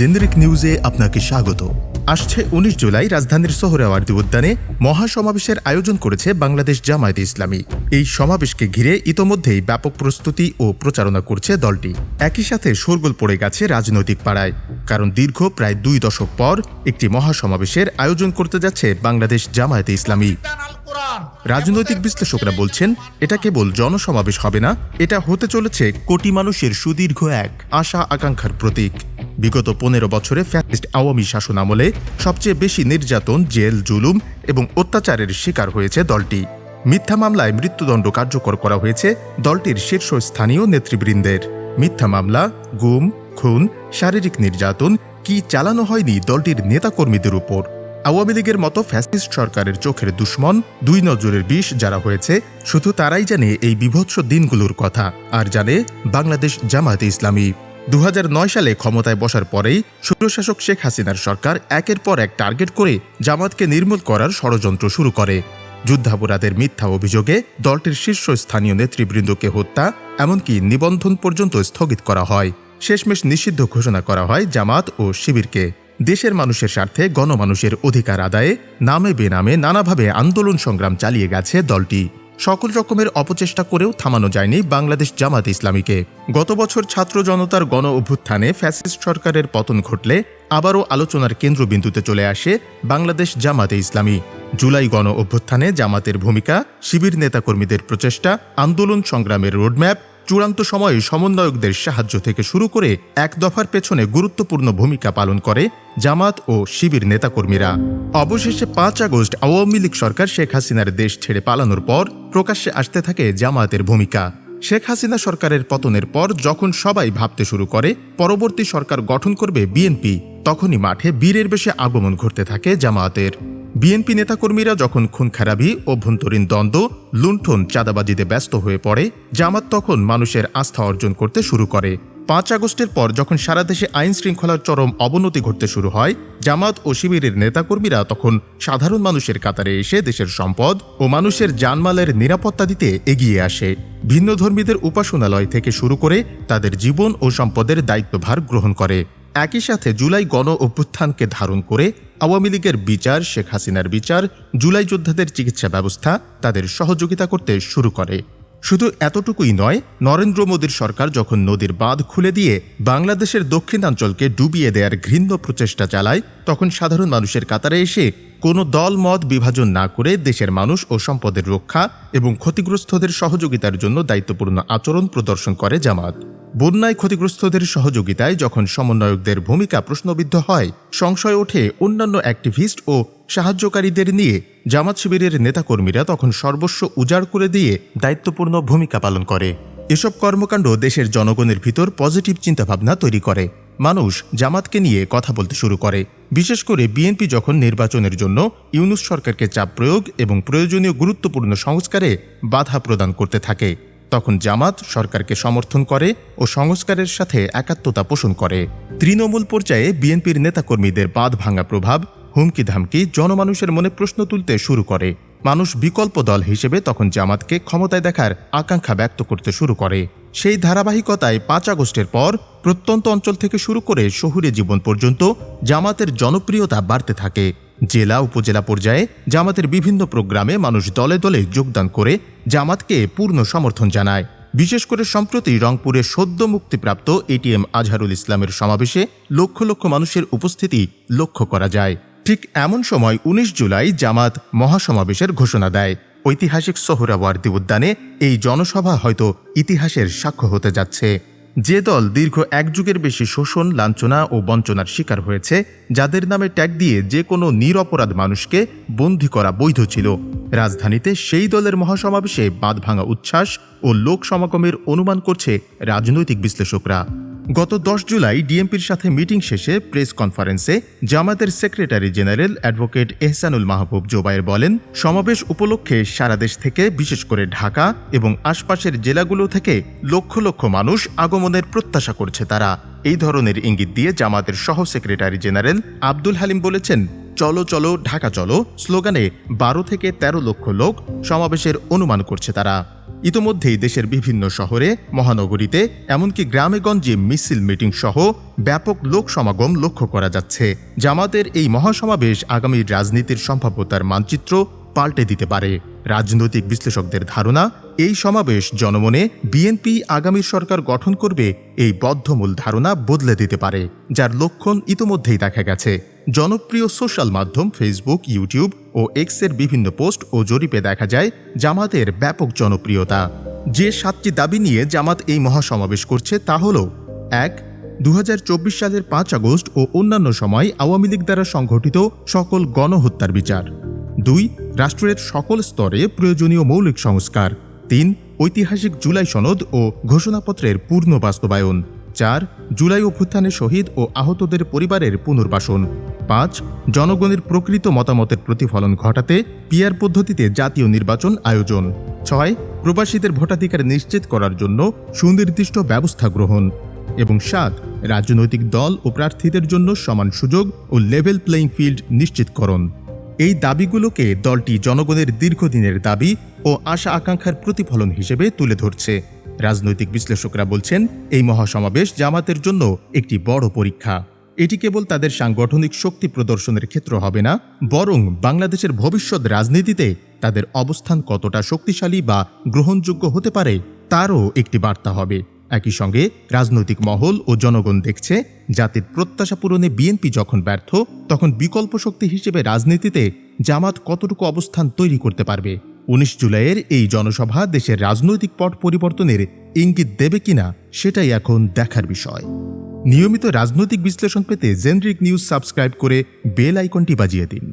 Generic নিউজে আপনাকে স্বাগত। আসছে উনিশ জুলাই রাজধানীর শহরে সোহরাওয়ার্দী উদ্যানে মহাসমাবেশের আয়োজন করেছে বাংলাদেশ জামায়াতে ইসলামী। এই সমাবেশকে ঘিরে ইতোমধ্যেই ব্যাপক প্রস্তুতি ও প্রচারণা করছে দলটি। একই সাথে শোরগোল পড়ে গেছে রাজনৈতিক পাড়ায়। কারণ দীর্ঘ প্রায় দুই দশক পর একটি মহাসমাবেশের আয়োজন করতে যাচ্ছে বাংলাদেশ জামায়াতে ইসলামী। রাজনৈতিক বিশ্লেষকরা বলছেন, এটা কেবল জনসমাবেশ হবে না, এটা হতে চলেছে কোটি মানুষের সুদীর্ঘ এক আশা আকাঙ্ক্ষার প্রতীক। বিগত পনেরো বছরে ফ্যাসিস্ট আওয়ামী শাসন আমলে সবচেয়ে বেশি নির্যাতন, জেল, জুলুম এবং অত্যাচারের শিকার হয়েছে দলটি। মিথ্যা মামলায় মৃত্যুদণ্ড কার্যকর করা হয়েছে দলটির শীর্ষস্থানীয় নেতৃবৃন্দের। মিথ্যা মামলা, গুম, খুন, শারীরিক নির্যাতন কি চালানো হয়নি দলটির নেতাকর্মীদের উপর? আওয়ামী লীগের মতো ফ্যাসিস্ট সরকারের চোখের দুশ্মন, দুই নজরের বিষ যারা হয়েছে, শুধু তারাই জানে এই বিভৎস দিনগুলোর কথা। আর জানে বাংলাদেশ জামায়াতে ইসলামী। দু হাজার নয় সালে ক্ষমতায় বসার পরেই স্বৈরশাসক শেখ হাসিনার সরকার একের পর এক টার্গেট করে জামাতকে নির্মূল করার ষড়যন্ত্র শুরু করে। যুদ্ধাপরাধের মিথ্যা অভিযোগে দলটির শীর্ষস্থানীয় নেতৃবৃন্দকে হত্যা, এমনকি নিবন্ধন পর্যন্ত স্থগিত করা হয়। শেষমেশ নিষিদ্ধ ঘোষণা করা হয় জামাত ও শিবিরকে। দেশের মানুষের স্বার্থে গণমানুষের অধিকার আদায়ে নামে বেনামে নানাভাবে আন্দোলন সংগ্রাম চালিয়ে গেছে দলটি। সকল রকমের অপচেষ্টা করেও থামানো যায়নি বাংলাদেশ জামাত ইসলামীকে। গত বছর ছাত্র জনতার গণ অভ্যুত্থানে ফ্যাসিস্ট সরকারের পতন ঘটলে আবারও আলোচনার কেন্দ্রবিন্দুতে চলে আসে বাংলাদেশ জামাতে ইসলামী। জুলাই গণ অভ্যুত্থানে জামাতের ভূমিকা, শিবির নেতাকর্মীদের প্রচেষ্টা, আন্দোলন সংগ্রামের রোডম্যাপ চূড়ান্ত সময়ে সমন্বয়কদের সাহায্য থেকে শুরু করে এক দফার পেছনে গুরুত্বপূর্ণ ভূমিকা পালন করে জামাত ও শিবির নেতাকর্মীরা। অবশেষে পাঁচ আগস্ট আওয়ামী লীগ সরকার শেখ হাসিনার দেশ ছেড়ে পালানোর পর প্রকাশ্যে আসতে থাকে জামায়াতের ভূমিকা। শেখ হাসিনা সরকারের পতনের পর যখন সবাই ভাবতে শুরু করে, পরবর্তী সরকার গঠন করবে বিএনপি, তখনই মাঠে বীরের বেশে আগমন ঘটতে থাকে জামায়াতের। বিএনপি নেতাকর্মীরা যখন খুন খারাপি অভ্যন্তরীণ দ্বন্দ্ব, লুণ্ঠন, চাঁদাবাজিতে ব্যস্ত হয়ে পড়ে, জামাত তখন মানুষের আস্থা অর্জন করতে শুরু করে। পাঁচ আগস্টের পর যখন সারা দেশে আইন শৃঙ্খলার চরম অবনতি ঘটতে শুরু হয়, জামাত ও শিবিরের নেতাকর্মীরা তখন সাধারণ মানুষের কাতারে এসে দেশের সম্পদ ও মানুষের জানমালের নিরাপত্তা দিতে এগিয়ে আসে। ভিন্ন ধর্মীদের উপাসনালয় থেকে শুরু করে তাদের জীবন ও সম্পদের দায়িত্বভার গ্রহণ করে। একই সাথে জুলাই গণ অভ্যুত্থানকে ধারণ করে আওয়ামী লীগের বিচার, শেখ হাসিনার বিচার, জুলাই যোদ্ধাদের চিকিৎসা ব্যবস্থা তাদের সহযোগিতা করতে শুরু করে। শুধু এতটুকুই নয়, নরেন্দ্র মোদীর সরকার যখন নদীর বাঁধ খুলে দিয়ে বাংলাদেশের দক্ষিণাঞ্চলকে ডুবিয়ে দেওয়ার ঘৃণ্য প্রচেষ্টা চালায়, তখন সাধারণ মানুষের কাতারে এসে কোনো দল, মত বিভাজন না করে দেশের মানুষ ও সম্পদের রক্ষা এবং ক্ষতিগ্রস্তদের সহযোগিতার জন্য দায়িত্বপূর্ণ আচরণ প্রদর্শন করে জামাত। বন্যায় ক্ষতিগ্রস্তদের সহযোগিতায় যখন সমন্বয়কদের ভূমিকা প্রশ্নবিদ্ধ হয়, সংশয় ওঠে অন্যান্য অ্যাক্টিভিস্ট ও সাহায্যকারীদের নিয়ে। জামাত শিবিরের নেতাকর্মীরা তখন সর্বস্ব উজাড় করে দিয়ে দায়িত্বপূর্ণ ভূমিকা পালন করে। এসব কর্মকাণ্ড দেশের জনগণের ভিতর পজিটিভ চিন্তাভাবনা তৈরি করে। মানুষ জামাতকে নিয়ে কথা বলতে শুরু করে। বিশেষ করে বিএনপি যখন নির্বাচনের জন্য ইউনুস সরকারকে চাপ প্রয়োগ এবং প্রয়োজনীয় গুরুত্বপূর্ণ সংস্কারে বাধা প্রদান করতে থাকে। তখন জামাত সরকারকে সমর্থন করে ও সংস্কারের সাথে একাত্মতা পোষণ করে। তৃণমূল পর্যায়ে বিএনপির নেতাকর্মীদের বাঁধ ভাঙা প্রভাব হুমকি ধামকি জনমানুষের মনে প্রশ্ন তুলতে শুরু করে। মানুষ বিকল্প দল হিসেবে তখন জামাতকে ক্ষমতায় দেখার আকাঙ্ক্ষা ব্যক্ত করতে শুরু করে। সেই ধারাবাহিকতায় পাঁচ আগস্টের পর প্রত্যন্ত অঞ্চল থেকে শুরু করে শহুরে জীবন পর্যন্ত জামাতের জনপ্রিয়তা বাড়তে থাকে। জেলা, উপজেলা পর্যায়ে জামাতের বিভিন্ন প্রোগ্রামে মানুষ দলে দলে যোগদান করে জামাতকে পূর্ণ সমর্থন জানায়। বিশেষ করে সম্প্রতি রংপুরে সদ্য মুক্তিপ্রাপ্ত এটিএম আজহারুল ইসলামের সমাবেশে লক্ষ লক্ষ মানুষের উপস্থিতি লক্ষ্য করা যায়। ঠিক এমন সময় ১৯ জুলাই জামাত মহাসমাবেশের ঘোষণা দেয়। ঐতিহাসিক সোহরাওয়ার্দী উদ্যানে এই জনসভা হয়তো ইতিহাসের সাক্ষ্য হতে যাচ্ছে। যে দল দীর্ঘ এক যুগের বেশি শোষণ, লাঞ্ছনা ও বঞ্চনার শিকার হয়েছে, যাদের নামে ট্যাগ দিয়ে যে কোনো নিরপরাধ মানুষকে বন্দি করা বৈধ ছিল। রাজধানীতে সেই দলের মহাসমাবেশে বাঁধ ভাঙা উচ্ছ্বাস ও লোক সমাগমের অনুমান করছে রাজনৈতিক বিশ্লেষকরা। গত দশ জুলাই ডিএমপির সাথে মিটিং শেষে প্রেস কনফারেন্সে জামাতের secretary general advocate Ehsanul Mahbub Zobayer বলেন, সমাবেশ উপলক্ষে সারা দেশ থেকে, বিশেষ করে ঢাকা এবং আশপাশের জেলাগুলো থেকে লক্ষ লক্ষ মানুষ আগমনের প্রত্যাশা করছে তারা। এই ধরনের ইঙ্গিত দিয়ে জামাতের সহ সেক্রেটারি জেনারেল আব্দুল হালিম বলেছেন চলো চলো, ঢাকা চলো স্লোগানে বারো থেকে ১৩ লক্ষ লোক সমাবেশের অনুমান করছে তারা। ইতোমধ্যেই দেশের বিভিন্ন শহরে, মহানগরীতে, এমনকি গ্রামেগঞ্জে মিছিল, মিটিং সহ ব্যাপক লোক সমাগম লক্ষ্য করা যাচ্ছে। জামাতের এই মহাসমাবেশ আগামী রাজনীতির সম্ভাব্যতার মানচিত্র পাল্টে দিতে পারে। রাজনৈতিক বিশ্লেষকদের ধারণা, এই সমাবেশ জনমনে বিএনপি আগামী সরকার গঠন করবে এই বদ্ধমূল ধারণা বদলে দিতে পারে, যার লক্ষণ ইতোমধ্যেই দেখা গেছে। জনপ্রিয় সোশ্যাল মাধ্যম ফেসবুক ইউটিউব ও এক্সের বিভিন্ন পোস্ট ও জরিপে দেখা যায় জামাতের ব্যাপক জনপ্রিয়তা। যে সাতটি দাবি নিয়ে জামাত এই মহাসমাবেশ করছে তা হল, এক দু সালের পাঁচ আগস্ট ও অন্যান্য সময় আওয়ামী লীগ দ্বারা সংঘটিত সকল গণহত্যার বিচার। দুই, রাষ্ট্রের সকল স্তরে প্রয়োজনীয় মৌলিক সংস্কার। তিন, ঐতিহাসিক জুলাই সনদ ও ঘোষণাপত্রের পূর্ণ বাস্তবায়ন। চার, জুলাই অভ্যুত্থানে শহীদ ও আহতদের পরিবারের পুনর্বাসন। পাঁচ, জনগণের প্রকৃত মতামতের প্রতিফলন ঘটাতে পিয়ার পদ্ধতিতে জাতীয় নির্বাচন আয়োজন। ছয়, প্রবাসীদের ভোটাধিকার নিশ্চিত করার জন্য সুনির্দিষ্ট ব্যবস্থা গ্রহণ। এবং সাত, রাজনৈতিক দল ও প্রার্থীদের জন্য সমান সুযোগ ও লেভেল প্লেইং ফিল্ড নিশ্চিতকরণ। এই দাবিগুলোকে দলটি জনগণের দীর্ঘদিনের দাবি ও আশা আকাঙ্ক্ষার প্রতিফলন হিসেবে তুলে ধরছে। রাজনৈতিক বিশ্লেষকরা বলছেন, এই মহাসমাবেশ জামাতের জন্য একটি বড় পরীক্ষা। এটি কেবল তাদের সাংগঠনিক শক্তি প্রদর্শনের ক্ষেত্র হবে না, বরং বাংলাদেশের ভবিষ্যৎ রাজনীতিতে তাদের অবস্থান কতটা শক্তিশালী বা গ্রহণযোগ্য হতে পারে, তারও একটি বার্তা হবে। একই সঙ্গে, রাজনৈতিক মহল ও জনগণ দেখছে, জাতির প্রত্যাশা পূরণে বিএনপি যখন ব্যর্থ, তখন বিকল্প শক্তি হিসেবে রাজনীতিতে জামাত কতটুকু অবস্থান তৈরি করতে পারবে। উনিশ জুলাইয়ের এই জনসভা দেশের রাজনৈতিক পট পরিবর্তনের ইঙ্গিত দেবে কিনা সেটাই এখন দেখার বিষয়। নিয়মিত রাজনৈতিক বিশ্লেষণ পেতে জেনরিক নিউজ সাবস্ক্রাইব করে বেল আইকনটি বাজিয়ে দিন।